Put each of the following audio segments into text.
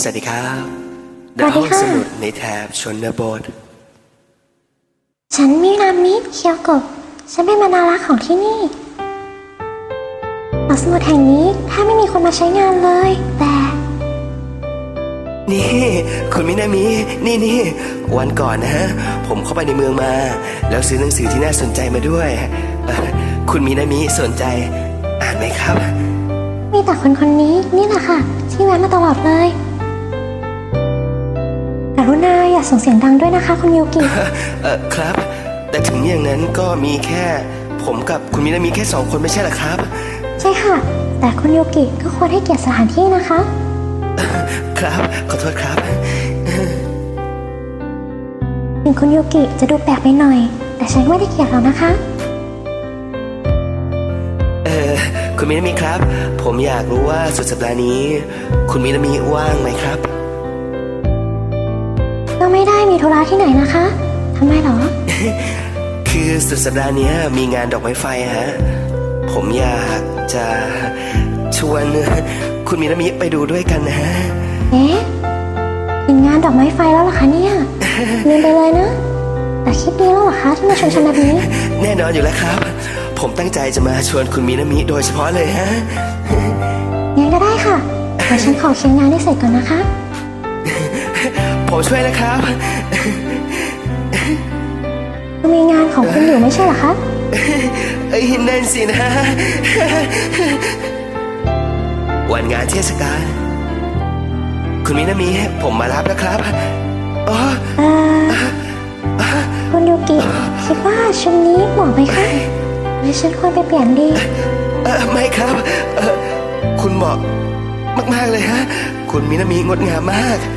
สวัสดีครับสวัสดีห้องค่ะสมุดในแถบชนบท ฉันมินามิเคียวโกะฉันเป็นบรรณารักษ์ของที่นี่หอสมุดแห่งนี้แทบไม่มีคนมาใช้งานเลย แต่ นี่คุณมินามิ นี่นี่ วันก่อนนะฮะ ผมเข้าไปในเมืองมา แล้วซื้อหนังสือที่น่าสนใจมาด้วยเอ่อคุณมินามิสนใจ อ่านไหมครับ มีแต่คนคนนี้นี่แหละค่ะ ที่แวะมาตลอดเลย ส่งเสียงดังด้วยนะคะ คุณยูกิ เออครับ แต่ถึงอย่างนั้นก็มีแค่ ผมกับคุณมินามิแค่สองคนไม่ใช่เหรอครับ ใช่ค่ะ แต่คุณยูกิก็ควรให้เกียรติสถานที่นะคะ ครับขอโทษครับถึงคุณยูกิจะดูแปลกไปหน่อย แต่ฉันก็ไม่ได้เกลียดหรอกนะคะ เออคุณมินามิครับ ผมอยากรู้ว่าสุดสัปดาห์นี้ คุณมินามิว่างไหมครับ ก็ไม่ได้มีธุระที่ไหนนะคะทำไมหรอ คือสุดสัปดาห์เนี้ยมีงานดอกไม้ไฟฮะ ผมอยากจะชวนคุณมินามิไปดูด้วยกันนะฮะ เอ๊ะถึงงานดอกไม้ไฟแล้วเหรอคะเนี่ยลืมไปเลยนะแต่คิดดีแล้วเหรอคะที่มาชวนฉันแบบนี้ แน่นอนอยู่แล้วครับ ผมตั้งใจจะมาชวนคุณมินามิโดยเฉพาะเลยฮะงั้นก็ได้ค่ะแต่ฉันขอเคลียร์งานให้เสร็จก่อนนะคะ ผมช่วยนะครับคุณมีงานของคุณอยู่ไม่ใช่เหรอคะเอ้ยนั่นสินะ วันงานเทศกาลคุณมินามิผมมารับแล้วครับอ๋อเอ่อคุณยูกิคิดว่าชุดนี้เหมาะไหมคะหรือฉันควรไปเปลี่ยนดีเออไม่ครับเออคุณเหมาะมาก ๆ เลยฮะ คุณมินามิงดงามมากเ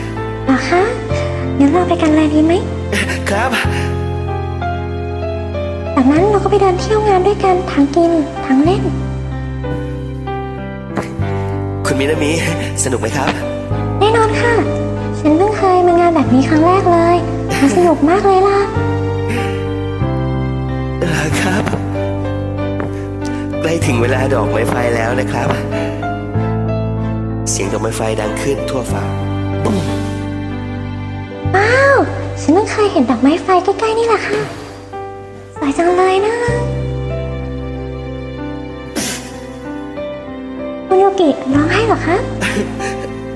หรอคะงั้นเราไปกันเลยดีไหม ครับ จากนั้นเราก็ไปเดินเที่ยวงานด้วยกันทั้งกินทั้งเล่น คุณมินามิสนุกไหมครับ แน่นอนค่ะ ฉันเพิ่งเคยมางานแบบนี้ครั้งแรกเลยมันสนุกมากเลยล่ะเออครับใกล้ถึงเวลาดอกไม้ไฟแล้วนะครับ เสียงดอกไม้ไฟดังขึ้นทั่วฟ้า ว้าว ฉันเพิ่งเคยเห็นดอกไม้ไฟใกล้ๆนี่แหละค่ะ สวยจังเลยนะคุณโยกิร้องไห้เหรอคะ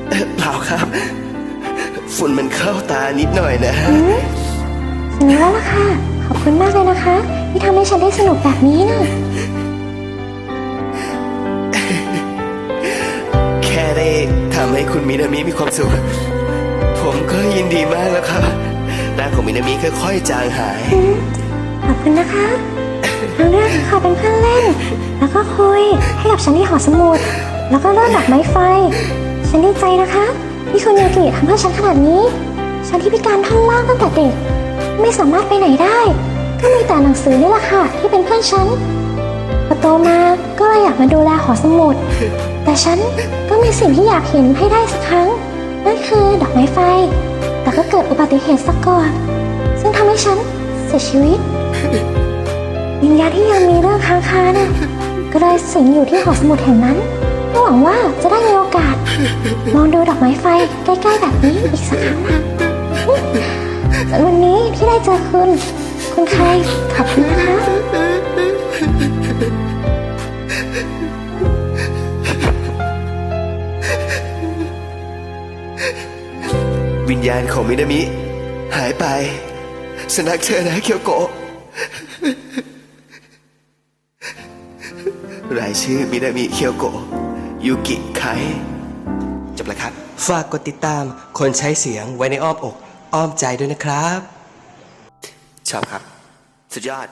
เอ่อเปล่าครับ ฝุ่นมันเข้าตานิดหน่อยนะอืมฉันรู้แล้วล่ะค่ะ ขอบคุณมากเลยนะคะ ที่ทำให้ฉันได้สนุกแบบนี้นะ แค่ได้ทำให้คุณมินามิมีความสุข ผมก็ยินดีมากแล้วครับร่างของมินามิค่อยๆจางหาย ขอบคุณนะคะทั้งเรื่องขอเป็นเพื่อนเล่น แล้วก็คุยให้กับฉันที่หอสมุด แล้วก็เรื่องดอกไม้ไฟ ฉันดีใจนะคะที่คุณโยกิทำเพื่อฉันขนาดนี้ ฉันที่พิการท่อนล่างตั้งแต่เด็ก ไม่สามารถไปไหนได้ ก็มีแต่หนังสือนี่แหละค่ะ ที่เป็นเพื่อนฉันพอโตมาก็เลยอยากมาดูแลหอสมุด แต่ฉันก็มีสิ่งที่อยากเห็นให้ได้สักครั้ง นั่นคือดอกไม้ไฟ แต่ก็เกิดอุบัติเหตุซะก่อน ซึ่งทำให้ฉันเสียชีวิต วิญญาณที่ยังมีเรื่องค้างคาน่ะก็เลยสิงอยู่ที่หอสมุดแห่งนั้นก็หวังว่าจะได้มีโอกาสมองดูดอกไม้ไฟใกล้ๆแบบนี้อีกสักครั้งนะส่วนวันนี้ที่ได้เจอคุณ คุณใครขอบคุณนะคะ วิญญาณของมินามิ หายไป สนักเธอนะเคียวโกะรายชื่อมินามิเคียวโกะยูกิไคจบแล้วครับ ฝากกดติดตามคนใช้เสียงไว้ในอ้อมอก อ้อมใจด้วยนะครับ ชอบครับ สุดยอด